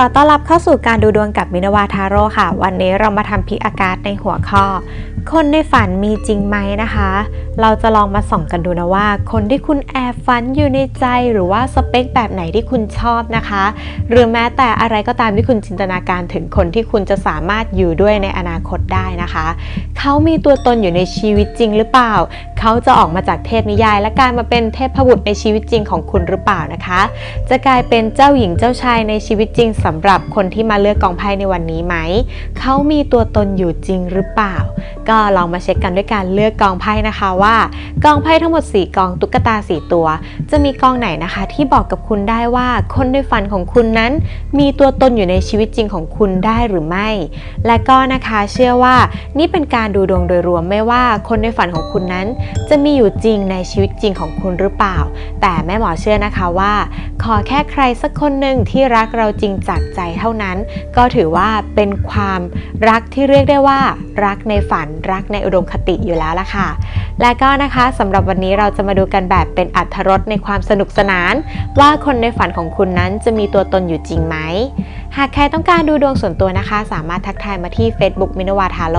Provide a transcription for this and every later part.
ขอต้อนรับเข้าสู่การดูดวงกับมินาวาทาโร่ค่ะ วันนี้เรามาทำพิกอากาศในหัวข้อ คนในฝันมีจริงไหมนะคะ เราจะลองมาส่องกันดูนะว่า คนที่คุณแอบฝันอยู่ในใจหรือว่าสเปคแบบไหนที่คุณชอบนะคะ หรือแม้แต่อะไรก็ตามที่คุณจินตนาการถึงคนที่คุณจะสามารถอยู่ด้วยในอนาคตได้นะคะ เขามีตัวตนอยู่ในชีวิตจริงหรือเปล่า เขาจะออกมาจากเทพนิยาย และกลายมาเป็นเทพบุตรในชีวิตจริงของคุณหรือเปล่านะคะ จะกลายเป็นเจ้าหญิงเจ้าชายในชีวิตจริงสำหรับคนที่มาเลือกกองไพ่ในวันนี้ไหม เขามีตัวตนอยู่จริงหรือเปล่า ก็ลองมาเช็คกันด้วยการเลือกกองไพ่นะคะว่ากองไพ่ทั้งหมด 4 กองตุ๊กตา 4 ตัว จะมีกองไหนนะคะ ที่บอกกับคุณได้ว่าคนในฝันของคุณนั้น มีตัวตนอยู่ในชีวิตจริงของคุณได้หรือไม่ และก็นะคะเชื่อว่านี่เป็นการดูดวงโดยรวมไม่ว่าคนในฝันของคุณนั้น จะมีอยู่จริงในชีวิตจริงของคุณหรือเปล่า แต่แม่หมอเชื่อนะคะว่า ขอแค่ใครสักคนหนึ่งที่รักเราจริงจากใจเท่านั้น ก็ถือว่าเป็นความรักที่เรียกได้ว่า รักในฝันรักในอุดมคติอยู่แล้วล่ะค่ะ และก็นะคะสำหรับวันนี้เราจะมาดูกันแบบเป็นอัธรสในความสนุกสนาน ว่าคนในฝันของคุณนั้นจะมีตัวตนอยู่จริงไหม หากใครต้องการดูดวงส่วนตัวนะคะ สามารถทักทายมาที่ Facebook มินวาทาโล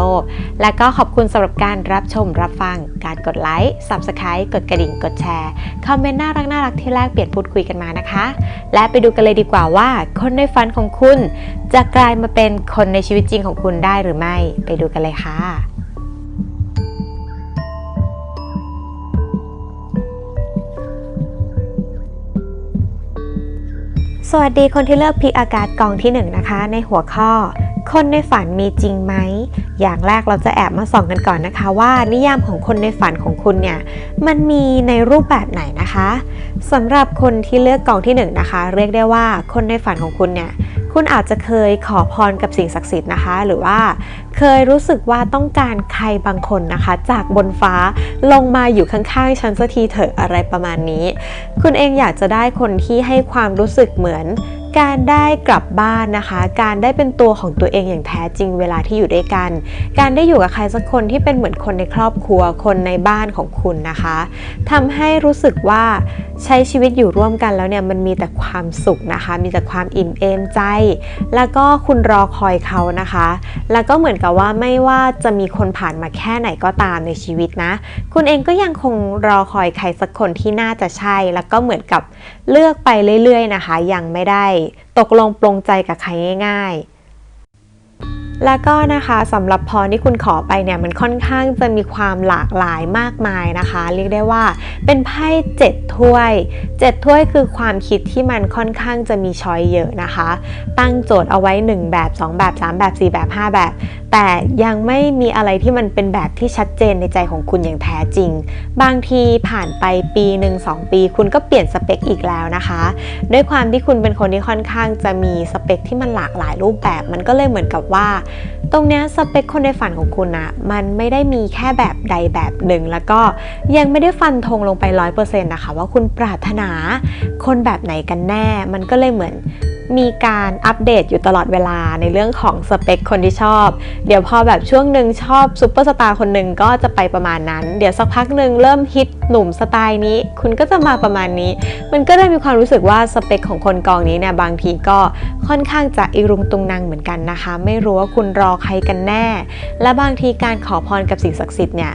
และก็ขอบคุณสำหรับการรับชมรับฟัง การกดไลค์ Subscribe กดกระดิ่งกดแชร์คอมเมนต์น่ารักน่ารักที่แรกเปลี่ยนพูดคุยกันมานะคะ และไปดูกันเลยดีกว่าว่า คนในฝันของคุณจะกลายมาเป็นคนในชีวิตจริงของคุณได้หรือไม่ ไปดูกันเลยค่ะ สวัสดีคนที่เลือกพิกอากาศกองที่1นะคะในหัวข้อ คนในฝันมีจริงไหม อย่างแรกเราจะแอบมาส่องกันก่อนนะคะ ว่านิยามของคนในฝันของคุณเนี่ย มันมีในรูปแบบไหนนะคะสำหรับคนที่เลือกกองที่1นนะคะ เรียกได้ว่าคนในฝันของคุณเนี่ยคุณอาจจะเคยขอพรกับสิ่งศักดิ์สิทธิ์นะคะ หรือว่าเคยรู้สึกว่าต้องการใครบางคนนะคะ จากบนฟ้าลงมาอยู่ข้างๆฉันสักทีเถอะอะไรประมาณนี้ คุณเองอยากจะได้คนที่ให้ความรู้สึกเหมือน การได้กลับบ้านนะคะ การได้เป็นตัวของตัวเองอย่างแท้จริงเวลาที่อยู่ด้วยกัน การได้อยู่กับใครสักคนที่เป็นเหมือนคนในครอบครัว คนในบ้านของคุณนะคะทำให้รู้สึกว่า ใช้ชีวิตอยู่ร่วมกันแล้วเนี่ยมันมีแต่ความสุขนะคะ มีแต่ความอิ่มเอมใจ แล้วก็คุณรอคอยเขานะคะ แล้วก็เหมือนกับว่าไม่ว่าจะมีคนผ่านมาแค่ไหนก็ตามในชีวิตนะ คุณเองก็ยังคงรอคอยใครสักคนที่น่าจะใช่ แล้วก็เหมือนกับเลือกไปเรื่อยๆนะคะ ยังไม่ได้ ตกลงปลงใจกับใครง่าย ๆ แล้วก็นะคะสำหรับพรที่คุณขอไปเนี่ยมันค่อนข้างจะมีความหลากหลายมากมายนะคะ เรียกได้ว่าเป็นไพ่เจ็ดถ้วยเจ็ดถ้วยคือความคิดที่มันค่อนข้างจะมีช้อยเยอะนะคะ ตั้งโจทย์เอาไว้ 1 แบบ 2 แบบ 3 แบบ 4 แบบ 5 แบบ แต่ยังไม่มีอะไรที่มันเป็นแบบที่ชัดเจนในใจของคุณอย่างแท้จริง บางทีผ่านไปปีหนึ่งสองปี คุณก็เปลี่ยนสเปคอีกแล้วนะคะ ด้วยความที่คุณเป็นคนที่ค่อนข้างจะมีสเปคที่มันหลากหลายรูปแบบ มันก็เลยเหมือนกับว่าตรงนี้สเปคคนในฝันของคุณนะมันไม่ได้มีแค่แบบใดแบบหนึ่ง แล้วก็ยังไม่ได้ฟันธงลงไปร้อยเปอร์เซ็นต์นะคะว่าคุณปรารถนาคนแบบไหนกันแน่ มันก็เลยเหมือน มีการอัปเดตอยู่ตลอดเวลาในเรื่องของสเปคคนที่ชอบ เดี๋ยวพอแบบช่วงหนึ่งชอบซูเปอร์สตาร์คนหนึ่งก็จะไปประมาณนั้น เดี๋ยวสักพักหนึ่งเริ่มฮิตหนุ่มสไตล์นี้ คุณก็จะมาประมาณนี้ มันก็ได้มีความรู้สึกว่าสเปคของคนกองนี้เนี่ยบางทีก็ค่อนข้างจะอิรุงตุงนางเหมือนกันนะคะ ไม่รู้ว่าคุณรอใครกันแน่ และบางทีการขอพรกับสิ่งศักดิ์สิทธิ์เนี่ย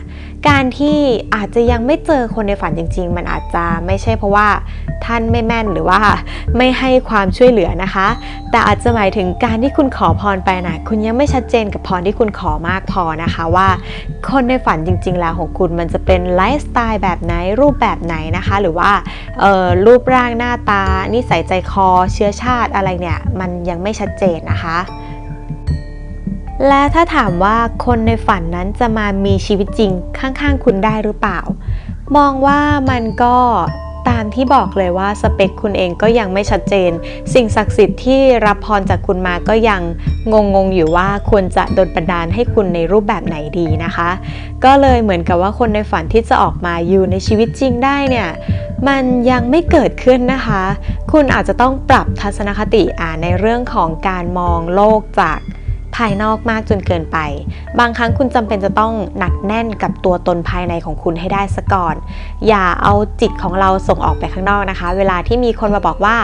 การที่อาจจะยังไม่เจอคนในฝันจริง ๆ มันอาจจะไม่ใช่เพราะว่าท่านไม่แม่นหรือว่าไม่ให้ความช่วยเหลือนะคะ แต่อาจจะหมายถึงการที่คุณขอพรไปนะคุณยังไม่ชัดเจนกับพรที่คุณขอมากพอนะคะว่า คนในฝันจริง ๆ แล้วของคุณมันจะเป็นไลฟ์สไตล์แบบไหนรูปแบบไหนนะคะ หรือว่าออรูปร่างหน้าตานิสัยใจคอเชื้อชาติอะไรเนี่ย มันยังไม่ชัดเจนนะคะ และถ้าถามว่าคนในฝันนั้นจะมามีชีวิตจริงข้างๆ คุณได้หรือเปล่า มองว่ามันก็ตามที่บอกเลยว่าสเปคคุณเองก็ยังไม่ชัดเจน สิ่งศักดิ์สิทธิ์ที่รับพรจากคุณมาก็ยังงงๆอยู่ว่าควรจะดลบันดาลให้คุณในรูปแบบไหนดีนะคะ ก็เลยเหมือนกับว่าคนในฝันที่จะออกมาอยู่ในชีวิตจริงได้เนี่ยมันยังไม่เกิดขึ้นนะคะ คุณอาจจะต้องปรับทัศนคติอ่าในเรื่องของการมองโลกจาก ภายนอกมากจนเกินไป บางครั้งคุณจำเป็นจะต้องหนักแน่นกับตัวตนภายในของคุณให้ได้ซะก่อน อย่าเอาจิตของเราส่งออกไปข้างนอกนะคะ เวลาที่มีคนมาบอกว่า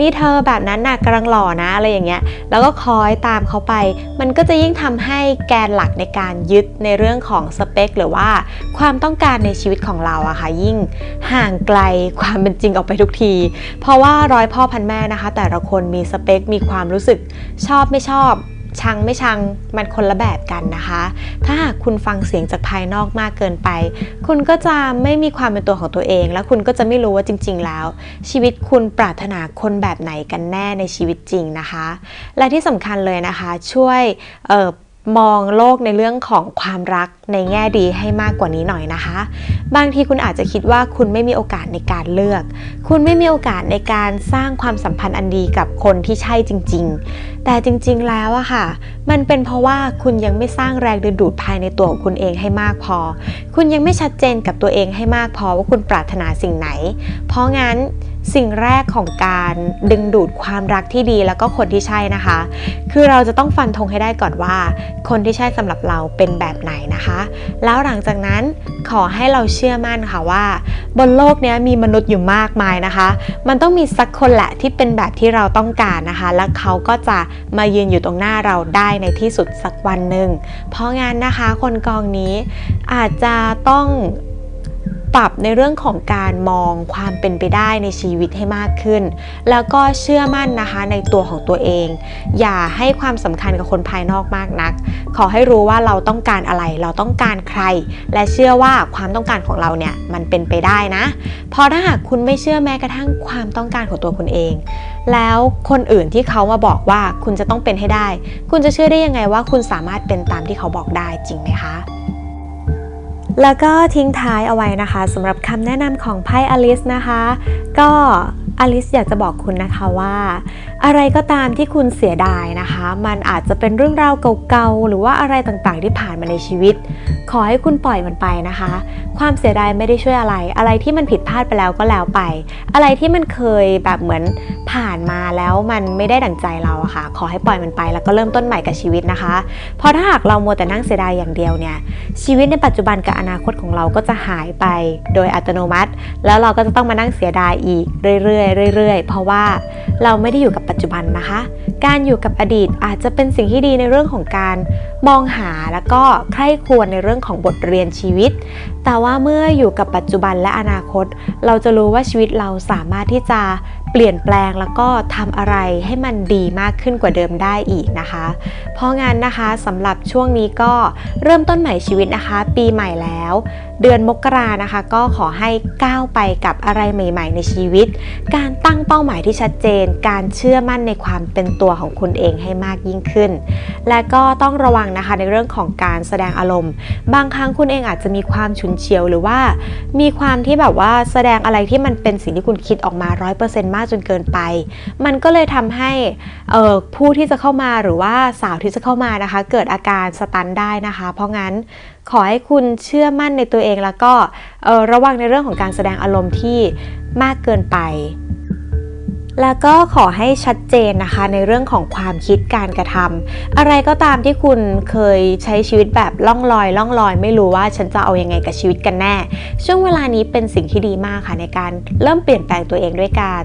นี่เธอแบบนั้นน่ะกำลังหล่อนะอะไรอย่างเงี้ย แล้วก็คอยตามเขาไป มันก็จะยิ่งทำให้แกนหลักในการยึดในเรื่องของสเปค หรือว่าความต้องการในชีวิตของเราอะค่ะยิ่งห่างไกลความเป็นจริงออกไปทุกที เพราะว่าร้อยพ่อพันแม่นะคะ แต่ละคนมีสเปค มีความรู้สึกชอบไม่ชอบ ชังไม่ชังมันคนละแบบกันนะคะ ถ้าหากคุณฟังเสียงจากภายนอกมากเกินไป คุณก็จะไม่มีความเป็นตัวของตัวเอง แล้วคุณก็จะไม่รู้ว่าจริง ๆ แล้ว ชีวิตคุณปรารถนาคนแบบไหนกันแน่ในชีวิตจริงนะคะ และที่สำคัญเลยนะคะ ช่วยเออ มองโลกในเรื่องของความรักในแง่ดีให้มากกว่านี้หน่อยนะคะ บางทีคุณอาจจะคิดว่าคุณไม่มีโอกาสในการเลือก คุณไม่มีโอกาสในการสร้างความสัมพันธ์อันดีกับคนที่ใช่จริง ๆ แต่จริง ๆ แล้วอะค่ะ มันเป็นเพราะว่าคุณยังไม่สร้างแรงดึงดูดภายในตัวของคุณเองให้มากพอ คุณยังไม่ชัดเจนกับตัวเองให้มากพอว่าคุณปรารถนาสิ่งไหน เพราะงั้น สิ่งแรกของการดึงดูดความรักที่ดีแล้วก็คนที่ใช่นะคะ คือเราจะต้องฟันธงให้ได้ก่อนว่า คนที่ใช่สำหรับเราเป็นแบบไหนนะคะ แล้วหลังจากนั้นขอให้เราเชื่อมั่นค่ะว่า บนโลกนี้มีมนุษย์อยู่มากมายนะคะ มันต้องมีสักคนแหละที่เป็นแบบที่เราต้องการนะคะ และเขาก็จะมายืนอยู่ตรงหน้าเราได้ในที่สุดสักวันหนึ่งเพราะงั้นนะคะ คนกองนี้อาจจะต้อง ปรับในเรื่องของการมองความเป็นไปได้ในชีวิตให้มากขึ้น แล้วก็เชื่อมั่นนะคะในตัวของตัวเอง อย่าให้ความสำคัญกับคนภายนอกมากนัก ขอให้รู้ว่าเราต้องการอะไร เราต้องการใคร และเชื่อว่าความต้องการของเราเนี่ยมันเป็นไปได้นะเพราะถ้าหากคุณไม่เชื่อแม้กระทั่งความต้องการของตัวคุณเอง แล้วคนอื่นที่เขามาบอกว่าคุณจะต้องเป็นให้ได้ คุณจะเชื่อได้ยังไงว่าคุณสามารถเป็นตามที่เขาบอกได้จริงไหมคะ แล้วก็ทิ้งท้ายเอาไว้นะคะสำหรับคำแนะนำของไพ่อลิสนะคะ ก็อลิสอยากจะบอกคุณนะคะว่า อะไรก็ตามที่คุณเสียดายนะคะ มันอาจจะเป็นเรื่องราวเก่าๆ หรือว่าอะไรต่างๆ ที่ผ่านมาในชีวิต ขอให้คุณปล่อยมันไปนะคะ ความเสียดายไม่ได้ช่วยอะไร อะไรที่มันผิดพลาดไปแล้วก็แล้วไป อะไรที่มันเคยแบบเหมือนผ่านมาแล้วมันไม่ได้ดั่งใจเราอะค่ะ ขอให้ปล่อยมันไปแล้วก็เริ่มต้นใหม่กับชีวิตนะคะ เพราะถ้าหากเรามัวแต่นั่งเสียดายอย่างเดียวเนี่ย ชีวิตในปัจจุบันกับอนาคตของเราก็จะหายไปโดยอัตโนมัติ แล้วเราก็จะต้องมานั่งเสียดายอีกเรื่อยๆเรื่อยๆ เพราะว่าเราไม่ได้อยู่กับปัจจุบันนะคะ การอยู่กับอดีตอาจจะเป็นสิ่งที่ดีในเรื่องของการมองหาแล้วก็ใคร่ควรในเรื่องของบทเรียนชีวิต แต่ว่าเมื่ออยู่กับปัจจุบันและอนาคต เราจะรู้ว่าชีวิตเราสามารถที่จะเปลี่ยนแปลงแล้วก็ทำอะไรให้มันดีมากขึ้นกว่าเดิมได้อีกนะคะ เพราะงั้นนะคะสำหรับช่วงนี้ก็เริ่มต้นใหม่ชีวิตนะคะ ปีใหม่แล้ว เดือนมกรานะคะ ก็ขอให้ก้าวไปกับอะไรใหม่ ๆ ในชีวิต การตั้งเป้าหมายที่ชัดเจน การเชื่อมั่นในความเป็นตัวของคุณเองให้มากยิ่งขึ้น และก็ต้องระวังนะคะในเรื่องของการแสดงอารมณ์ บางครั้งคุณเองอาจจะมีความฉุนเฉียวหรือว่า มีความที่แบบว่าแสดงอะไรที่มันเป็นสิ่งที่คุณคิดออกมา 100%มากจนเกินไป มันก็เลยทำให้เออผู้ที่จะเข้ามาหรือว่าสาวที่จะเข้ามานะคะ เกิดอาการสตันได้นะคะ เพราะงั้น ขอให้คุณเชื่อมั่นในตัวเองแล้วก็ระวังในเรื่องของการแสดงอารมณ์ที่มากเกินไป แล้วก็ขอให้ชัดเจนนะคะในเรื่องของความคิดการกระทำอะไรก็ตามที่คุณเคยใช้ชีวิตแบบล่องลอย ล่องลอย ไม่รู้ว่าฉันจะเอายังไงกับชีวิตกันแน่ ช่วงเวลานี้เป็นสิ่งที่ดีมากค่ะในการเริ่มเปลี่ยนแปลงตัวเองด้วยการ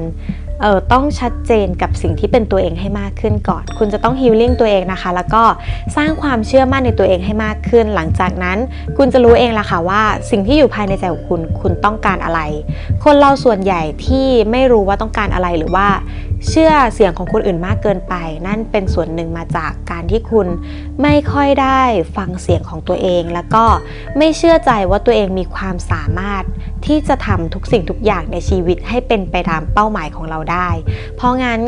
เออต้องชัดเจนกับสิ่งที่เป็นตัวเองให้มากขึ้นก่อน คุณจะต้องฮิลลิ่งตัวเองนะคะ แล้วก็สร้างความเชื่อมั่นในตัวเองให้มากขึ้น หลังจากนั้นคุณจะรู้เองละค่ะว่า สิ่งที่อยู่ภายในใจของคุณ คุณต้องการอะไร คนเราส่วนใหญ่ที่ไม่รู้ว่าต้องการอะไรหรือว่า เชื่อเสียงของคนอื่นมากเกินไป นั่นเป็นส่วนหนึ่งมาจากการที่คุณไม่ค่อยได้ฟังเสียงของตัวเอง แล้วก็ไม่เชื่อใจว่าตัวเองมีความสามารถ ที่จะทำทุกสิ่งทุกอย่างในชีวิตให้เป็นไปตามเป้าหมายของเราได้ เพราะงั้น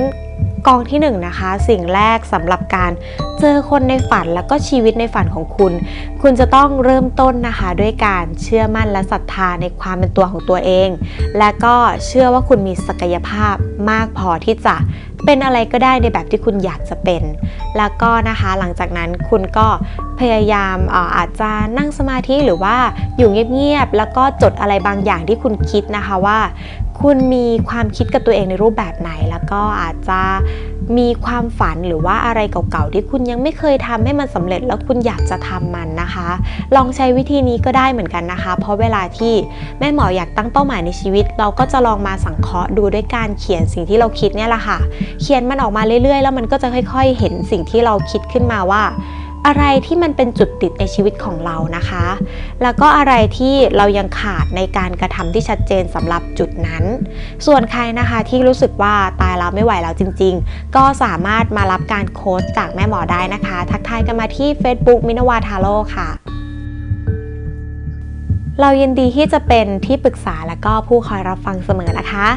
กองที่หนึ่งนะคะ สิ่งแรกสำหรับการเจอคนในฝันแล้วก็ชีวิตในฝันของคุณ คุณจะต้องเริ่มต้นนะคะด้วยการเชื่อมั่นและศรัทธาในความเป็นตัวของตัวเอง และก็เชื่อว่าคุณมีศักยภาพมากพอที่จะเป็นอะไรก็ได้ในแบบที่คุณอยากจะเป็น แล้วก็นะคะหลังจากนั้นคุณก็พยายามอ่ออาจจะนั่งสมาธิหรือว่าอยู่เงียบๆแล้วก็จดอะไรบางอย่างที่คุณคิดนะคะว่า คุณมีความคิดกับตัวเองในรูปแบบไหน แล้วก็อาจจะมีความฝันหรือว่าอะไรเก่าๆที่คุณยังไม่เคยทำให้มันสำเร็จแล้วคุณอยากจะทำมันนะคะ ลองใช้วิธีนี้ก็ได้เหมือนกันนะคะ เพราะเวลาที่แม่หมออยากตั้งเป้าหมายในชีวิต เราก็จะลองมาสังเคราะห์ดูด้วยการเขียนสิ่งที่เราคิดเนี่ยแหละค่ะ เขียนมันออกมาเรื่อยๆ แล้วมันก็จะค่อย ๆ เห็นสิ่งที่เราคิดขึ้นมาว่า อะไรที่มันเป็นจุดติดในชีวิตของเรานะคะ แล้วก็อะไรที่เรายังขาดในการกระทำที่ชัดเจนสำหรับจุดนั้น ส่วนใครนะคะที่รู้สึกว่าตายแล้วไม่ไหวแล้วจริง ๆ ก็สามารถมารับการโค้ชจากแม่หมอได้นะคะ ทักทายกันมาที่ Facebook มินวาทาโร่ค่ะ เรายินดีที่จะเป็นที่ปรึกษาและก็ผู้คอยรับฟังเสมอนะคะ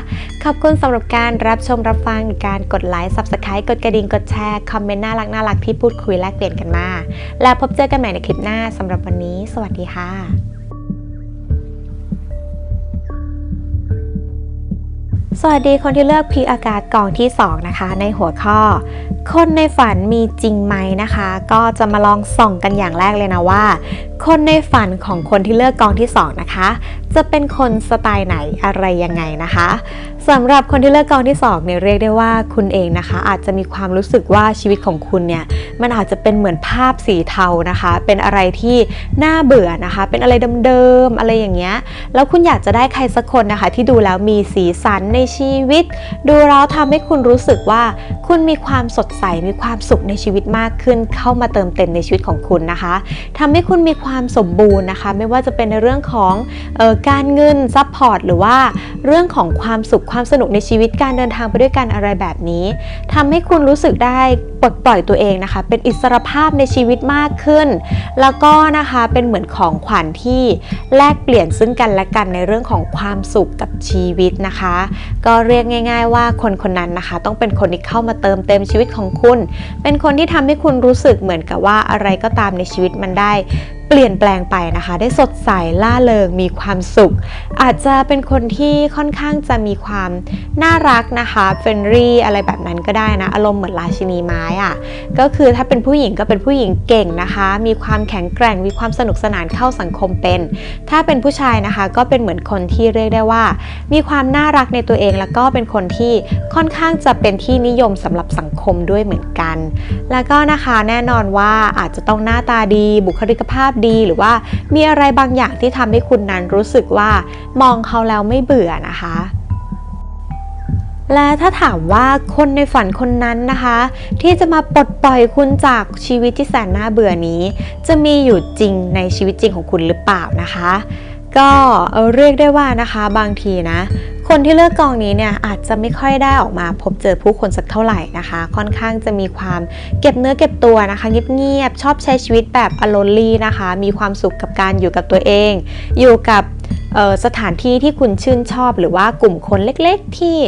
ขอบคุณสำหรับการรับชมรับฟังการกดไลค์ Subscribe กดกระดิ่งกดแชร์ คอมเมนต์น่ารักน่ารักที่พูดคุยแลกเปลี่ยนกันมา แล้วพบเจอกันใหม่ในคลิปหน้าสำหรับวันนี้ สวัสดีค่ะสวัสดีคนที่เลือกพีอากาศกองที่ 2 นะคะ ในหัวข้อ คนในฝันมีจริงไหมนะคะ ก็จะมาลองส่องกันอย่างแรกเลยนะว่า คนในฝันของคนที่เลือกกองที่ 2 นะคะ จะเป็นคนสไตล์ไหนอะไรยังไงนะคะ สำหรับคนที่เลือกกองที่2เนี่ยเรียกได้ว่าคุณเองนะคะ อาจจะมีความรู้สึกว่าชีวิตของคุณเนี่ยมันอาจจะเป็นเหมือนภาพสีเทานะคะ เป็นอะไรที่น่าเบื่อนะคะ เป็นอะไรเดิมๆอะไรอย่างเงี้ยแล้วคุณอยากจะได้ใครสักคนนะคะ ที่ดูแล้วมีสีสันในชีวิต ดูแล้วทำให้คุณรู้สึกว่า คุณมีความสดใสมีความสุขในชีวิตมากขึ้น เข้ามาเติมเต็มในชีวิตของคุณนะคะทำให้คุณมีความสมบูรณ์นะคะ ไม่ว่าจะเป็นในเรื่องของออการเงินซัพพอร์ตหรือว่าเรื่องของความสุขความความสนุกในชีวิตการเดินทางไปด้วยกันอะไรแบบนี้ทำให้คุณรู้สึกได้ปลดปล่อยตัวเองนะคะ เป็นอิสรภาพในชีวิตมากขึ้น แล้วก็นะคะเป็นเหมือนของขวัญที่แลกเปลี่ยนซึ่งกันและกันในเรื่องของความสุขกับชีวิตนะคะ ก็เรียกง่าย ๆ ว่าคนคนนั้นนะคะ ต้องเป็นคนที่เข้ามาเติมเต็มชีวิตของคุณ เป็นคนที่ทำให้คุณรู้สึกเหมือนกับว่าอะไรก็ตามในชีวิตมันได้ เปลี่ยนแปลงไปนะคะ ได้สดใสล่าเริงมีความสุข อาจจะเป็นคนที่ค่อนข้างจะมีความน่ารักนะคะเฟรนรี่อะไรแบบนั้นก็ได้นะ อารมณ์เหมือนราชินีไม้อะก็คือถ้าเป็นผู้หญิงก็เป็นผู้หญิงเก่งนะคะ มีความแข็งแกร่งมีความสนุกสนานเข้าสังคมเป็น ถ้าเป็นผู้ชายนะคะก็เป็นเหมือนคนที่เรียกได้ว่า มีความน่ารักในตัวเองแล้วก็เป็นคนที่ค่อนข้างจะเป็นที่นิยมสำหรับสังคมด้วยเหมือนกัน แล้วก็นะคะแน่นอนว่าอาจจะต้องหน้าตาดีบุคลิกภาพดีหรือว่ามีอะไรบางอย่างที่ทำให้คุณนั้นรู้สึกว่ามองเขาแล้วไม่เบื่อนะคะ และถ้าถามว่าคนในฝันคนนั้นนะคะ ที่จะมาปลดปล่อยคุณจากชีวิตที่แสนน่าเบื่อนี้ จะมีอยู่จริงในชีวิตจริงของคุณหรือเปล่านะคะ ก็เรียกได้ว่านะคะบางทีนะ คนที่เลือกกองนี้เนี่ยอาจจะไม่ค่อยได้ออกมาพบเจอผู้คนสักเท่าไหร่นะคะ ค่อนข้างจะมีความเก็บเนื้อเก็บตัวนะคะเงียบๆชอบใช้ชีวิตแบบอโลนลี่นะคะ มีความสุขกับการอยู่กับตัวเอง อยู่กับสถานที่ที่คุณชื่นชอบหรือว่ากลุ่มคนเล็กๆ ที่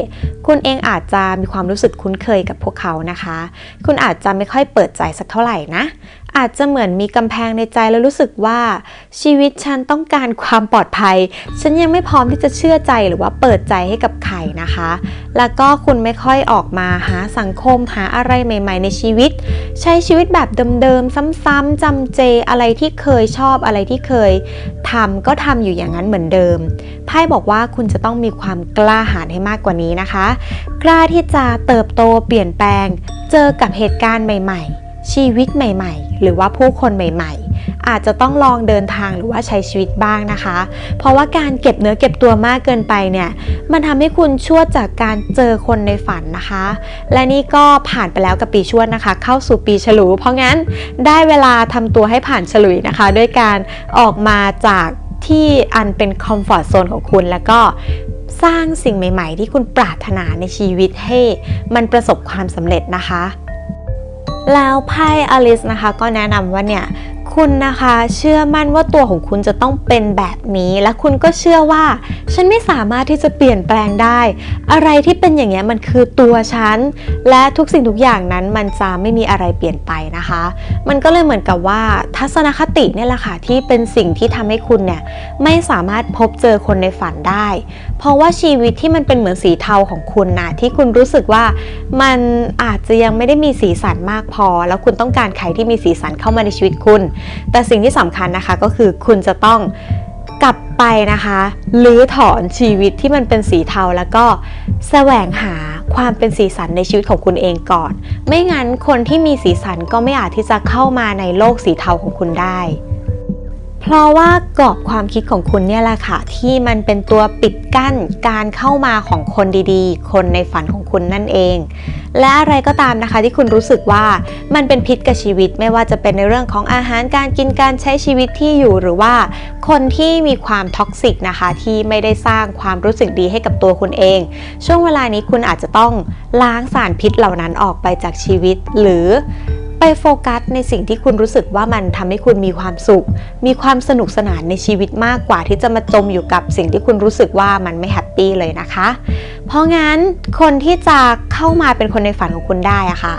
คุณเองอาจจะมีความรู้สึกคุ้นเคยกับพวกเขานะคะ คุณอาจจะไม่ค่อยเปิดใจสักเท่าไหร่นะ อาจจะเหมือนมีกำแพงในใจแล้วรู้สึกว่า ชีวิตฉันต้องการความปลอดภัย ฉันยังไม่พร้อมที่จะเชื่อใจหรือว่าเปิดใจให้กับใครนะคะ แล้วก็คุณไม่ค่อยออกมาหาสังคมหาอะไรใหม่ ๆ ในชีวิต ใช้ชีวิตแบบเดิมๆ ซ้ำๆจำเจอะไรที่เคยชอบอะไรที่เคยทำก็ทำอยู่อย่างนั้นเหมือนเดิมไพ่บอกว่าคุณจะต้องมีความกล้าหาญให้มากกว่านี้นะคะ กล้าที่จะเติบโตเปลี่ยนแปลง เจอกับเหตุการณ์ใหม่ ๆ ชีวิตใหม่ๆ หรือว่าผู้คนใหม่ ๆ อาจจะต้องลองเดินทางหรือว่าใช้ชีวิตบ้างนะคะ เพราะว่าการเก็บเนื้อเก็บตัวมากเกินไปเนี่ย มันทำให้คุณชั่วจากการเจอคนในฝันนะคะ และนี่ก็ผ่านไปแล้วกับปีชวดนะคะ เข้าสู่ปีฉลู เพราะงั้นได้เวลาทำตัวให้ผ่านฉลุยนะคะ ด้วยการออกมาจากที่อันเป็นคอมฟอร์ทโซนของคุณแล้วก็สร้างสิ่งใหม่ ๆ ที่คุณปรารถนาในชีวิตให้มันประสบความสำเร็จนะคะ แล้วไพ่อลิสนะคะก็แนะนำว่าเนี่ย คุณนะคะเชื่อมั่นว่าตัวของคุณจะต้องเป็นแบบนี้ และคุณก็เชื่อว่า ฉันไม่สามารถที่จะเปลี่ยนแปลงได้ อะไรที่เป็นอย่างเงี้ยมันคือตัวฉัน และทุกสิ่งทุกอย่างนั้นมันจะไม่มีอะไรเปลี่ยนไปนะคะ มันก็เลยเหมือนกับว่าทัศนคติเนี่ยแหละค่ะที่เป็นสิ่งที่ทำให้คุณเนี่ยไม่สามารถพบเจอคนในฝันได้ เพราะว่าชีวิตที่มันเป็นเหมือนสีเทาของคุณนะที่คุณรู้สึกว่ามันอาจจะยังไม่ได้มีสีสันมากพอ แล้วคุณต้องการใครที่มีสีสันเข้ามาในชีวิตคุณแต่สิ่งที่สำคัญนะคะก็คือคุณจะต้องกลับไปนะคะหรือถอนชีวิตที่มันเป็นสีเทาแล้วก็แสวงหาความเป็นสีสันในชีวิตของคุณเองก่อน ไม่งั้นคนที่มีสีสันก็ไม่อาจที่จะเข้ามาในโลกสีเทาของคุณได้ เพราะว่ากรอบความคิดของคุณเนี่ยแหละค่ะ ที่มันเป็นตัวปิดกั้นการเข้ามาของคนดีๆ คนในฝันของคุณนั่นเอง และอะไรก็ตามนะคะที่คุณรู้สึกว่ามันเป็นพิษกับชีวิตไม่ว่าจะเป็นในเรื่องของอาหารการกินการใช้ชีวิตที่อยู่หรือว่า คนที่มีความท็อกซิกนะคะ ที่ไม่ได้สร้างความรู้สึกดีให้กับตัวคุณเอง ช่วงเวลานี้คุณอาจจะต้องล้างสารพิษเหล่านั้นออกไปจากชีวิต หรือ ไปโฟกัสในสิ่งที่คุณรู้สึกว่ามันทำให้คุณมีความสุข มีความสนุกสนานในชีวิตมากกว่าที่จะมาจมอยู่กับสิ่งที่คุณรู้สึกว่ามันไม่แฮปปี้เลยนะคะ เพราะงั้นคนที่จะเข้ามาเป็นคนในฝันของคุณได้อะค่ะ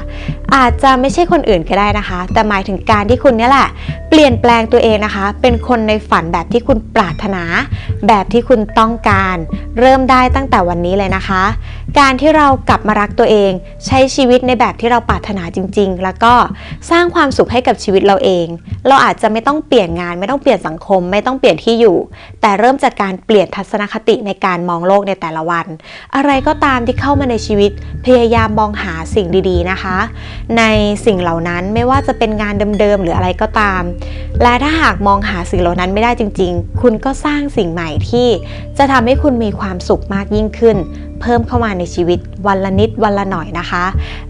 อาจจะไม่ใช่คนอื่นก็ได้นะคะ แต่หมายถึงการที่คุณเนี่ยแหละ เปลี่ยนแปลงตัวเองนะคะ เป็นคนในฝันแบบที่คุณปรารถนา แบบที่คุณต้องการ เริ่มได้ตั้งแต่วันนี้เลยนะคะ การที่เรากลับมารักตัวเอง ใช้ชีวิตในแบบที่เราปรารถนาจริง ๆ แล้วก็สร้างความสุขให้กับชีวิตเราเอง เราอาจจะไม่ต้องเปลี่ยนงาน ไม่ต้องเปลี่ยนสังคม ไม่ต้องเปลี่ยนที่อยู่ แต่เริ่มจากการเปลี่ยนทัศนคติในการมองโลกในแต่ละวัน อะไรก็ตามที่เข้ามาในชีวิตพยายามมองหาสิ่งดี ๆ นะคะในสิ่งเหล่านั้นไม่ว่าจะเป็นงานเดิมๆหรืออะไรก็ตาม และถ้าหากมองหาสิ่งเหล่านั้นไม่ได้จริง ๆ คุณก็สร้างสิ่งใหม่ที่จะทำให้คุณมีความสุขมากยิ่งขึ้น เพิ่มเข้ามาในชีวิตวันละนิดวันละหน่อยนะคะ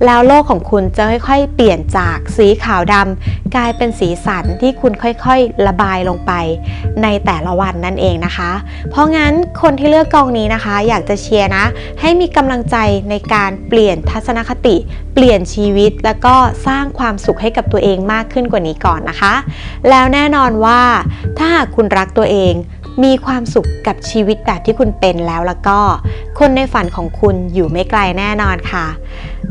แล้วโลกของคุณจะค่อยๆ เปลี่ยนจากสีขาวดำกลายเป็นสีสันที่คุณค่อยๆ ระบายลงไปในแต่ละวันนั่นเองนะคะ เพราะงั้นคนที่เลือกกองนี้นะคะ อยากจะเชียร์นะ ให้มีกำลังใจในการเปลี่ยนทัศนคติ เปลี่ยนชีวิตแล้วก็สร้างความสุขให้กับตัวเองมากขึ้นกว่านี้ก่อนนะคะ แล้วแน่นอนว่าถ้าหากคุณรักตัวเอง มีความสุขกับชีวิตแบบที่คุณเป็นแล้วแล้วก็คนในฝันของคุณอยู่ไม่ไกลแน่นอนค่ะ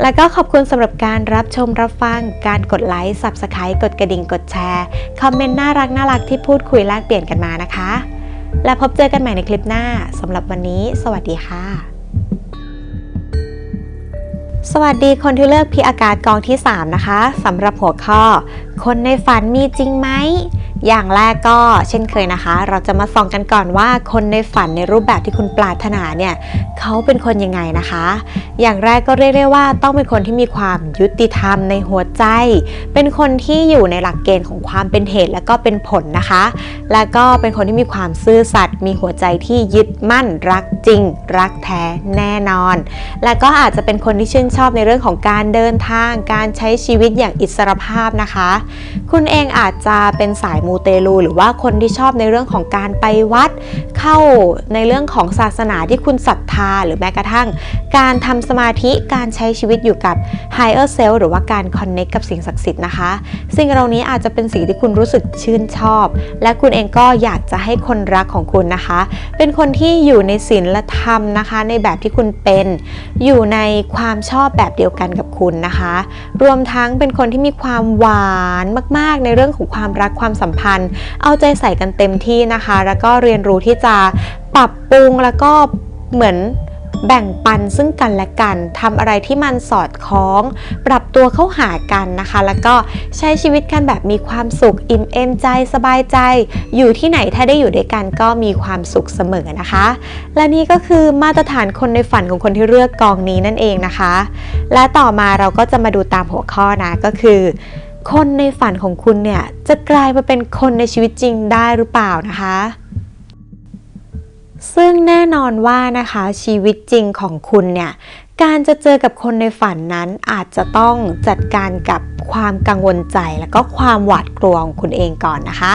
แล้วก็ขอบคุณสำหรับการรับชมรับฟัง การกดไลค์ Subscribe กดกระดิ่งกดแชร์คอมเมนต์น่ารักน่ารักที่พูดคุยแลกเปลี่ยนกันมานะคะ และพบเจอกันใหม่ในคลิปหน้าสำหรับวันนี้ สวัสดีค่ะ สวัสดีคนที่เลือกพีอากาศกองที่ 3 นะคะสำหรับหัวข้อ คนในฝันมีจริงไหม อย่างแรกก็เช่นเคยนะคะ เราจะมาส่องกันก่อนว่าคนในฝันในรูปแบบที่คุณปรารถนาเนี่ยเขาเป็นคนยังไงนะคะ อย่างแรกก็เรียกได้ว่าต้องเป็นคนที่มีความยุติธรรมในหัวใจ เป็นคนที่อยู่ในหลักเกณฑ์ของความเป็นเหตุ และก็เป็นผลนะคะ แล้วก็เป็นคนที่มีความซื่อสัตย์มีหัวใจที่ยึดมั่นรักจริง รักแท้แน่นอน และก็อาจจะเป็นคนที่ชื่นชอบในเรื่องของการเดินทาง การใช้ชีวิตอย่างอิสรภาพนะคะ คุณเองอาจจะเป็นสายมูเตลู หรือว่าคนที่ชอบในเรื่องของการไปวัด เข้าในเรื่องของศาสนาที่คุณศรัทธา หรือแม้กระทั่ง การทำสมาธิการใช้ชีวิตอยู่กับ higher self หรือว่าการ connect กับสิ่งศักดิ์สิทธิ์นะคะ สิ่งเหล่านี้อาจจะเป็นสิ่งที่คุณรู้สึกชื่นชอบ และคุณเองก็อยากจะให้คนรักของคุณนะคะ เป็นคนที่อยู่ในศีลธรรมนะคะ ในแบบที่คุณเป็น อยู่ในความชอบแบบเดียวกันกับคุณนะคะ รวมทั้งเป็นคนที่มีความหวานมาก ๆ ในเรื่องของความรักความสัมพันธ์ เอาใจใส่กันเต็มที่นะคะ แล้วก็เรียนรู้ที่จะปรับปรุงแล้วก็เหมือนแบ่งปันซึ่งกันและกันทำอะไรที่มันสอดคล้อง ปรับตัวเข้าหากันนะคะ แล้วก็ใช้ชีวิตกันแบบมีความสุขอิ่มเอมใจสบายใจ อยู่ที่ไหนถ้าได้อยู่ด้วยกันก็มีความสุขเสมอนะคะ และนี่ก็คือมาตรฐานคนในฝันของคนที่เลือกกองนี้นั่นเองนะคะ และต่อมาเราก็จะมาดูตามหัวข้อนะก็คือ คนในฝันของคุณเนี่ยจะกลายมาเป็นคนในชีวิตจริงได้หรือเปล่านะคะ ซึ่งแน่นอนว่านะคะชีวิตจริงของคุณเนี่ย การจะเจอกับคนในฝันนั้นอาจจะต้องจัดการกับความกังวลใจแล้วก็ความหวาดกลัวของคุณเองก่อนนะคะ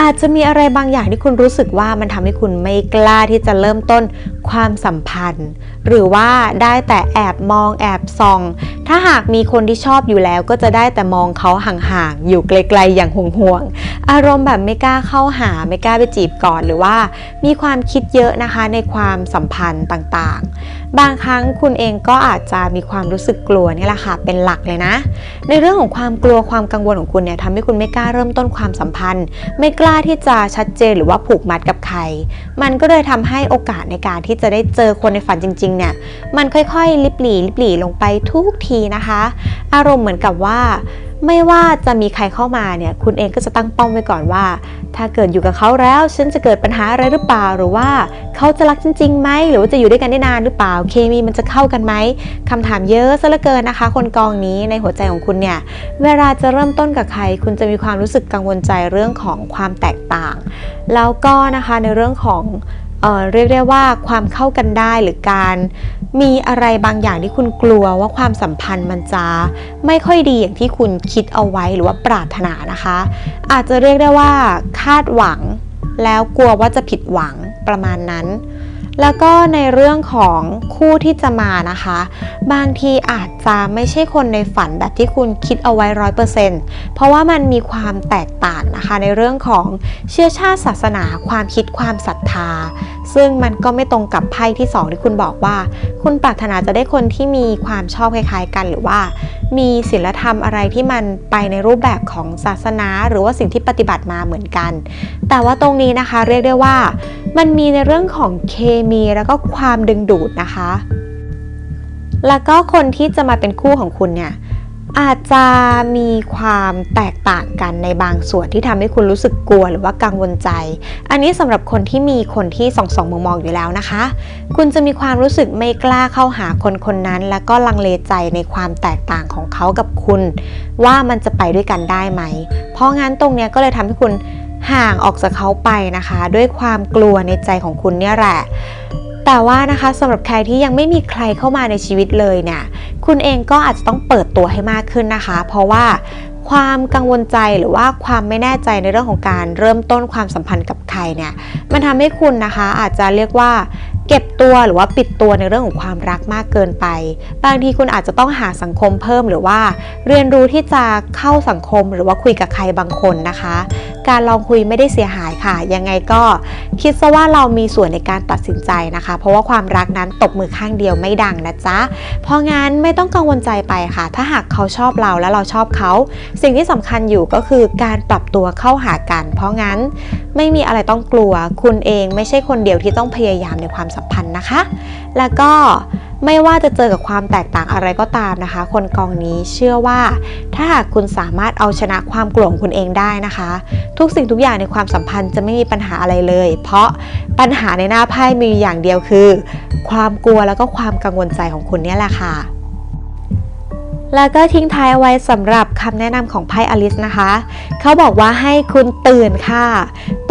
อาจจะมีอะไรบางอย่างที่คุณรู้สึกว่ามันทำให้คุณไม่กล้าที่จะเริ่มต้นความสัมพันธ์ หรือว่าได้แต่แอบมองแอบส่อง ถ้าหากมีคนที่ชอบอยู่แล้วก็จะได้แต่มองเขาห่างๆอยู่ไกลๆอย่างห่วง อารมณ์แบบไม่กล้าเข้าหาไม่กล้าไปจีบก่อนหรือว่ามีความคิดเยอะนะคะในความสัมพันธ์ต่างๆ บางครั้งคุณเองก็อาจจะมีความรู้สึกกลัวนี่แหละค่ะเป็นหลักเลยนะ ในเรื่องของความกลัวความกังวลของคุณเนี่ยทำให้คุณไม่กล้าเริ่มต้นความสัมพันธ์ ไม่กล้าที่จะชัดเจนหรือว่าผูกมัดกับใคร มันก็เลยทำให้โอกาสในการที่จะได้เจอคนในฝันจริงๆเนี่ยมันค่อยๆลิบหลีลิบหลีลงไปทุกทีนะคะ อารมณ์เหมือนกับว่า ไม่ว่าจะมีใครเข้ามาเนี่ยคุณเองก็จะตั้งเป้าไว้ก่อนว่า ถ้าเกิดอยู่กับเขาแล้ว ฉันจะเกิดปัญหาอะไรหรือเปล่าหรือว่าเขาจะรักจริงๆไหมหรือว่าจะอยู่ด้วยกันได้นานหรือเปล่าเคมีมันจะเข้ากันไหมคำถามเยอะซะเหลือเกินนะคะ คนกองนี้ในหัวใจของคุณเนี่ยเวลาจะเริ่มต้นกับใคร คุณจะมีความรู้สึกกังวลใจเรื่องของความแตกต่าง แล้วก็นะคะในเรื่องของเอ่อเรียกได้ว่าความเข้ากันได้หรือการ มีอะไรบางอย่างที่คุณกลัวว่าความสัมพันธ์มันจะไม่ค่อยดีอย่างที่คุณคิดเอาไว้หรือว่าปรารถนานะคะ อาจจะเรียกได้ว่าคาดหวัง แล้วกลัวว่าจะผิดหวังประมาณนั้น แล้วก็ในเรื่องของคู่ที่จะมานะคะ บางทีอาจจะไม่ใช่คนในฝันแบบที่คุณคิดเอาไว้ร้อยเปอร์เซ็นต์เพราะว่ามันมีความแตกต่างนะคะในเรื่องของเชื้อชาติศาสนา ความคิดความศรัทธาซึ่งมันก็ไม่ตรงกับไพ่ที่สองที่คุณบอกว่า คุณปรารถนาจะได้คนที่มีความชอบคล้ายๆกัน หรือว่า มีศีลธรรมอะไรที่มันไปในรูปแบบของศาสนา หรือว่าสิ่งที่ปฏิบัติมาเหมือนกัน แต่ว่าตรงนี้นะคะเรียกได้ว่า มันมีในเรื่องของเคมีแล้วก็ความดึงดูดนะคะ แล้วก็คนที่จะมาเป็นคู่ของคุณเนี่ย อาจจะมีความแตกต่างกันในบางส่วนที่ทำให้คุณรู้สึกกลัวหรือว่ากังวลใจ อันนี้สำหรับคนที่มีคนที่สองสองมองมองอยู่แล้วนะคะ คุณจะมีความรู้สึกไม่กล้าเข้าหาคนคนนั้น แล้วก็ลังเลใจในความแตกต่างของเขากับคุณ ว่ามันจะไปด้วยกันได้ไหม เพราะงั้นตรงนี้ก็เลยทำให้คุณห่างออกจากเขาไปนะคะ ด้วยความกลัวในใจของคุณเนี่ยแหละ แต่ว่านะคะสำหรับใครที่ยังไม่มีใครเข้ามาในชีวิตเลยเนี่ย คุณเองก็อาจจะต้องเปิดตัวให้มากขึ้นนะคะ เพราะว่าความกังวลใจหรือว่าความไม่แน่ใจในเรื่องของการเริ่มต้นความสัมพันธ์กับใครเนี่ย มันทำให้คุณนะคะอาจจะเรียกว่า เก็บตัวหรือว่าปิดตัวในเรื่องของความรักมากเกินไป บางทีคุณอาจจะต้องหาสังคมเพิ่มหรือว่า เรียนรู้ที่จะเข้าสังคมหรือว่าคุยกับใครบางคนนะคะ การลองคุยไม่ได้เสียหายค่ะ ยังไงก็คิดซะว่าเรามีส่วนในการตัดสินใจนะคะ เพราะว่าความรักนั้นตบมือข้างเดียวไม่ดังนะจ๊ะ เพราะงั้นไม่ต้องกังวลใจไปค่ะ ถ้าหากเขาชอบเราและเราชอบเขา สิ่งที่สำคัญอยู่ก็คือการปรับตัวเข้าหากัน เพราะงั้น ไม่มีอะไรต้องกลัว คุณเองไม่ใช่คนเดียวที่ต้องพยายามในความสัมพันธ์นะคะ แล้วก็ไม่ว่าจะเจอกับความแตกต่างอะไรก็ตามนะคะ คนกองนี้เชื่อว่า ถ้าหากคุณสามารถเอาชนะความกลัวของคุณเองได้นะคะ ทุกสิ่งทุกอย่างในความสัมพันธ์จะไม่มีปัญหาอะไรเลย เพราะปัญหาในหน้าไพ่มีอย่างเดียวคือ ความกลัวแล้วก็ความกังวลใจของคุณเนี่ยแหละค่ะ แล้วก็ทิ้งท้ายเอาไว้สำหรับคำแนะนำของไพ่อลิสนะคะ เขาบอกว่าให้คุณตื่นค่ะ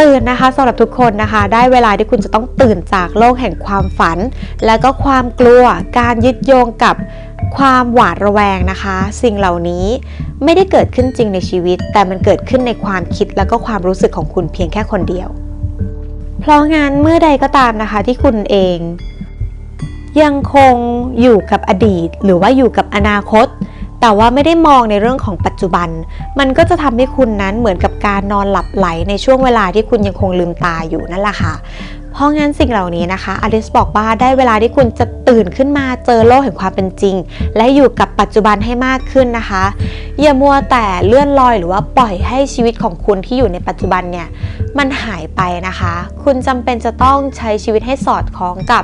ตื่นนะคะสำหรับทุกคนนะคะ ได้เวลาที่คุณจะต้องตื่นจากโลกแห่งความฝัน แล้วก็ความกลัวการยึดโยงกับความหวาดระแวงนะคะ สิ่งเหล่านี้ไม่ได้เกิดขึ้นจริงในชีวิต แต่มันเกิดขึ้นในความคิดแล้วก็ความรู้สึกของคุณเพียงแค่คนเดียว เพราะงั้นเมื่อใดก็ตามนะคะที่คุณเองยังคงอยู่กับอดีต หรือว่าอยู่กับอนาคต แต่ว่าไม่ได้มองในเรื่องของปัจจุบัน มันก็จะทำให้คุณนั้นเหมือนกับการนอนหลับไหลในช่วงเวลาที่คุณยังคงลืมตาอยู่นั่นแหละค่ะเพราะงั้นสิ่งเหล่านี้นะคะอลิสบอกว่าได้เวลาที่คุณจะตื่นขึ้นมาเจอโลกแห่งความเป็นจริง และอยู่กับปัจจุบันให้มากขึ้นนะคะ อย่ามัวแต่เลื่อนลอยหรือว่าปล่อยให้ชีวิตของคุณที่อยู่ในปัจจุบันเนี่ยมันหายไปนะคะ คุณจำเป็นจะต้องใช้ชีวิตให้สอดคล้องกับ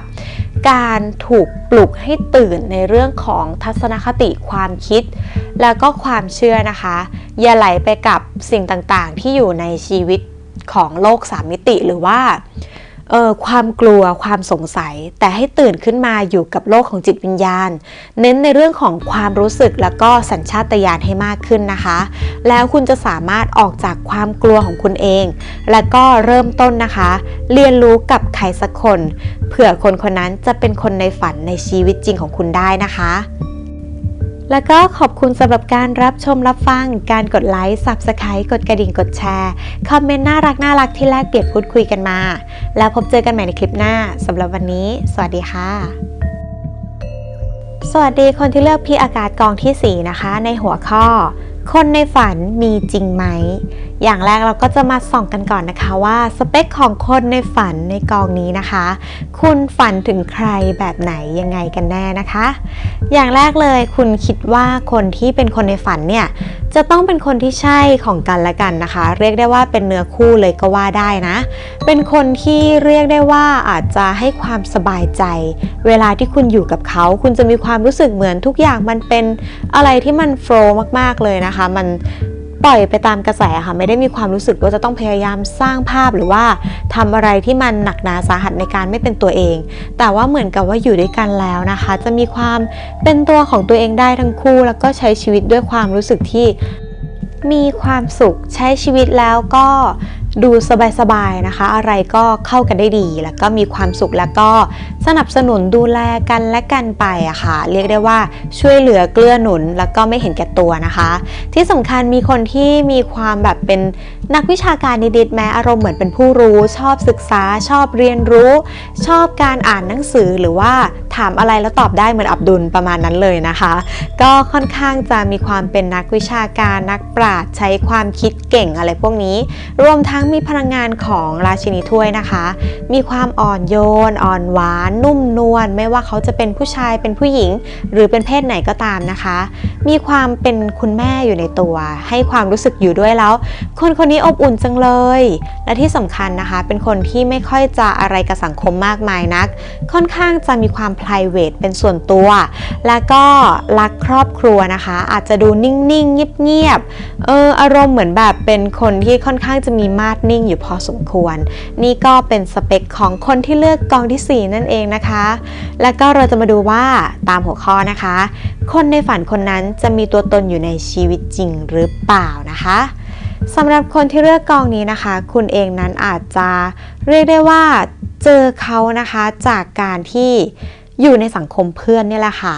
การถูกปลุกให้ตื่นในเรื่องของทัศนคติความคิด แล้วก็ความเชื่อนะคะ อย่าไหลไปกับสิ่งต่างๆ ที่อยู่ในชีวิตของโลกสามมิติหรือว่า ออความกลัวความสงสัย แต่ให้ตื่นขึ้นมาอยู่กับโลกของจิตวิญญาณ เน้นในเรื่องของความรู้สึกแล้วก็สัญชาตญาณให้มากขึ้นนะคะ แล้วคุณจะสามารถออกจากความกลัวของคุณเอง แล้วก็เริ่มต้นนะคะ เรียนรู้กับใครสักคน เผื่อคนคนนั้นจะเป็นคนในฝันในชีวิตจริงของคุณได้นะคะ แล้วก็ขอบคุณสำหรับการรับชมรับฟัง การกดไลค์ Subscribe กดกระดิ่งกดแชร์ คอมเมนต์น่ารักน่ารักที่แลกเปลี่ยนพูดคุยกันมา แล้วพบเจอกันใหม่ในคลิปหน้าสำหรับวันนี้ สวัสดีค่ะ สวัสดีคนที่เลือกพีอากาศกองที่ 4 นะคะ ในหัวข้อ คนในฝันมีจริงไหม อย่างแรกเราก็จะมาส่องกันก่อนนะคะว่าสเปคของคนในฝันในกองนี้นะคะ คุณฝันถึงใครแบบไหนยังไงกันแน่นะคะ อย่างแรกเลยคุณคิดว่าคนที่เป็นคนในฝันเนี่ยจะต้องเป็นคนที่ใช่ของกันและกันนะคะ เรียกได้ว่าเป็นเนื้อคู่เลยก็ว่าได้นะ เป็นคนที่เรียกได้ว่าอาจจะให้ความสบายใจ เวลาที่คุณอยู่กับเขา คุณจะมีความรู้สึกเหมือนทุกอย่างมันเป็นอะไรที่มันโฟล์มากๆเลยนะคะ มัน ปล่อยไปตามกระแสค่ะไม่ได้มีความรู้สึกว่าจะต้องพยายามสร้างภาพหรือว่าทำอะไรที่มันหนักหนาสาหัสในการไม่เป็นตัวเอง แต่ว่าเหมือนกับว่าอยู่ด้วยกันแล้วนะคะ จะมีความเป็นตัวของตัวเองได้ทั้งคู่ แล้วก็ใช้ชีวิตด้วยความรู้สึกที่มีความสุขใช้ชีวิตแล้วก็ ดูสบายๆนะคะ อะไรก็เข้ากันได้ดี แล้วก็มีความสุขแล้วก็สนับสนุนดูแลกันและกันไปอะค่ะ เรียกได้ว่าช่วยเหลือเกื้อหนุน แล้วก็ไม่เห็นแก่ตัวนะคะ ที่สำคัญมีคนที่มีความแบบเป็นนักวิชาการนิดๆแม้อารมณ์เหมือนเป็นผู้รู้ ชอบศึกษาชอบเรียนรู้ ชอบการอ่านหนังสือหรือว่าถามอะไรแล้วตอบได้เหมือนอับดุลประมาณนั้นเลยนะคะ ก็ค่อนข้างจะมีความเป็นนักวิชาการนักปราชญ์ใช้ความคิดเก่งอะไรพวกนี้รวมทั้งมีพลังงานของราชินีถ้วยนะคะ มีความอ่อนโยน อ่อนหวาน นุ่มนวล ไม่ว่าเขาจะเป็นผู้ชาย เป็นผู้หญิง หรือเป็นเพศไหนก็ตามนะคะ มีความเป็นคุณแม่อยู่ในตัว ให้ความรู้สึกอยู่ด้วยแล้ว คนคนนี้อบอุ่นจังเลย และที่สำคัญนะคะ เป็นคนที่ไม่ค่อยจะอะไรกับสังคมมากมายนัก ค่อนข้างจะมีความ p r i v a t เป็นส่วนตัว แล้วก็รักครอบครัวนะคะ อาจจะดูนิ่งๆ เงียบๆ เออ อารมณ์เหมือนแบบเป็นคนที่ค่อนข้างจะมีมาดนิ่งอยู่พอสมควร นี่ก็เป็นสเปคของคนที่เลือกกองทีสี่ 4 นั่นเองนะคะ แล้วก็เราจะมาดูว่าตามหัวข้อนะคะ คนในฝันคนนั้นจะมีตัวตนอยู่ในชีวิตจริงหรือเปล่านะคะสำหรับคนที่เลือกกองนี้นะคะ คุณเองนั้นอาจจะเรียกได้ว่าเจอเขานะคะจากการที่อยู่ในสังคมเพื่อนนี่แหละค่ะ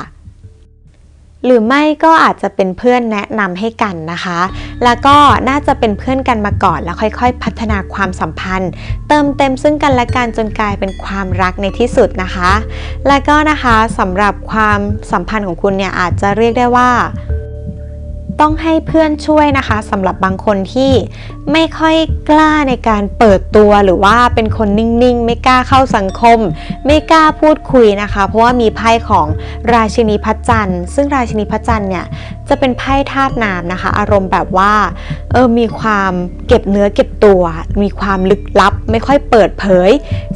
หรือไม่ก็อาจจะเป็นเพื่อนแนะนำให้กันนะคะ แล้วก็น่าจะเป็นเพื่อนกันมาก่อน แล้วค่อยๆ พัฒนาความสัมพันธ์ เติมเต็มซึ่งกันและกันจนกลายเป็นความรักในที่สุดนะคะ แล้วก็นะคะสำหรับความสัมพันธ์ของคุณเนี่ยอาจจะเรียกได้ว่า ต้องให้เพื่อนช่วยนะคะสำหรับบางคนที่ไม่ค่อยกล้าในการเปิดตัวหรือว่าเป็นคนนิ่งๆ ไม่กล้าเข้าสังคม ไม่กล้าพูดคุยนะคะ เพราะว่ามีไพ่ของราชินีพัชจันทร์ซึ่งราชินีพัชจันทร์เนี่ย จะเป็นไพ่ธาตุน้ำนะคะ อารมณ์แบบว่าเออมีความเก็บเนื้อเก็บตัว มีความลึกลับ ไม่ค่อยเปิดเผย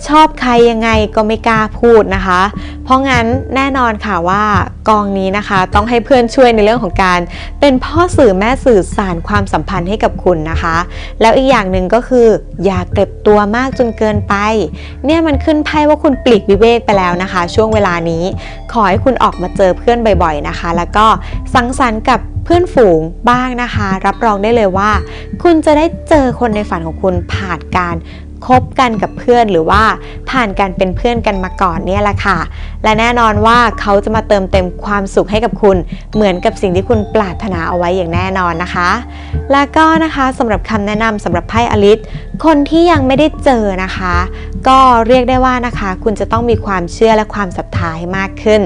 ชอบใครยังไงก็ไม่กล้าพูดนะคะ เพราะงั้นแน่นอนค่ะว่ากองนี้นะคะ ต้องให้เพื่อนช่วยในเรื่องของการ เป็นพ่อสื่อแม่สื่อสารความสัมพันธ์ให้กับคุณนะคะ แล้วอีกอย่างหนึ่งก็คือ อย่าเก็บตัวมากจนเกินไป เนี่ยมันขึ้นไพ่ว่าคุณปลีกวิเวกไปแล้วนะคะ ช่วงเวลานี้ ขอให้คุณออกมาเจอเพื่อนบ่อย ๆนะคะ แล้วก็สังสรรค์กับเพื่อนฝูงบ้างนะคะ รับรองได้เลยว่า คุณจะได้เจอคนในฝันของคุณผ่านการคบกันกับเพื่อนหรือว่าผ่านการเป็นเพื่อนกันมาก่อนเนี่ยแหละค่ะ และแน่นอนว่าเขาจะมาเติมเต็มความสุขให้กับคุณ เหมือนกับสิ่งที่คุณปรารถนาเอาไว้อย่างแน่นอนนะคะ แล้วก็นะคะสำหรับคำแนะนำสำหรับไพ่อลิสคนที่ยังไม่ได้เจอนะคะ ก็เรียกได้ว่านะคะ คุณจะต้องมีความเชื่อและความศรัทธาให้มากขึ้น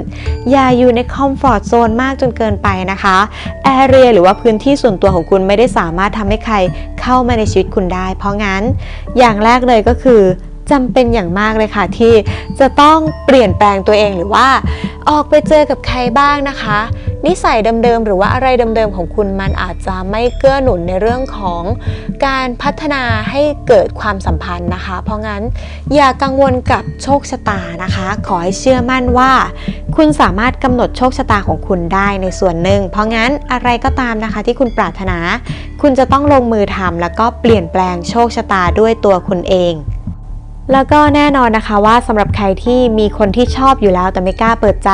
อย่าอยู่ในคอมฟอร์ทโซนมากจนเกินไปนะคะแอเรียหรือว่าพื้นที่ส่วนตัวของคุณไม่ได้สามารถทำให้ใครเข้ามาในชีวิตคุณได้ เพราะงั้นอย่างแรกเลยก็คือ จำเป็นอย่างมากเลยค่ะ ที่จะต้องเปลี่ยนแปลงตัวเองหรือว่า ออกไปเจอกับใครบ้างนะคะ นิสัยเดิมๆหรือว่าอะไรเดิมๆของคุณมันอาจจะไม่เกื้อหนุนในเรื่องของการพัฒนาให้เกิดความสัมพันธ์นะคะ เพราะงั้นอย่ากังวลกับโชคชะตานะคะ ขอให้เชื่อมั่นว่า คุณสามารถกำหนดโชคชะตาของคุณได้ในส่วนหนึ่ง เพราะงั้นอะไรก็ตามนะคะที่คุณปรารถนา คุณจะต้องลงมือทำแล้วก็เปลี่ยนแปลงโชคชะตาด้วยตัวคุณเอง แล้วก็แน่นอนนะคะว่าสำหรับใครที่มีคนที่ชอบอยู่แล้วแต่ไม่กล้าเปิดใจ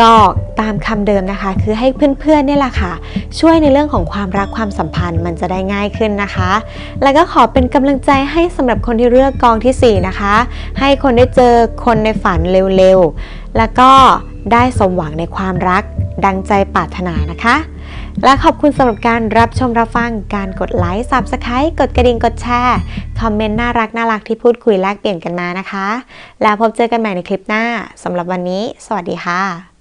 ก็ตามคำเดิมนะคะ คือให้เพื่อนๆเนี่ยแหละค่ะ ช่วยในเรื่องของความรักความสัมพันธ์มันจะได้ง่ายขึ้นนะคะ แล้วก็ขอเป็นกำลังใจให้สำหรับคนที่เลือกกองทีสี่4 นะคะ ให้คนได้เจอคนในฝันเร็วๆ แล้วก็ได้สมหวังในความรักดังใจปรารถนานะคะ และขอบคุณสำหรับการรับชมรับฟังการกดไลค์ Subscribe กดกระดิ่งกดแชร์คอมเมนต์น่ารักน่ารักที่พูดคุยแลกเปลี่ยนกันมานะคะ แล้วพบเจอกันใหม่ในคลิปหน้าสำหรับวันนี้ สวัสดีค่ะ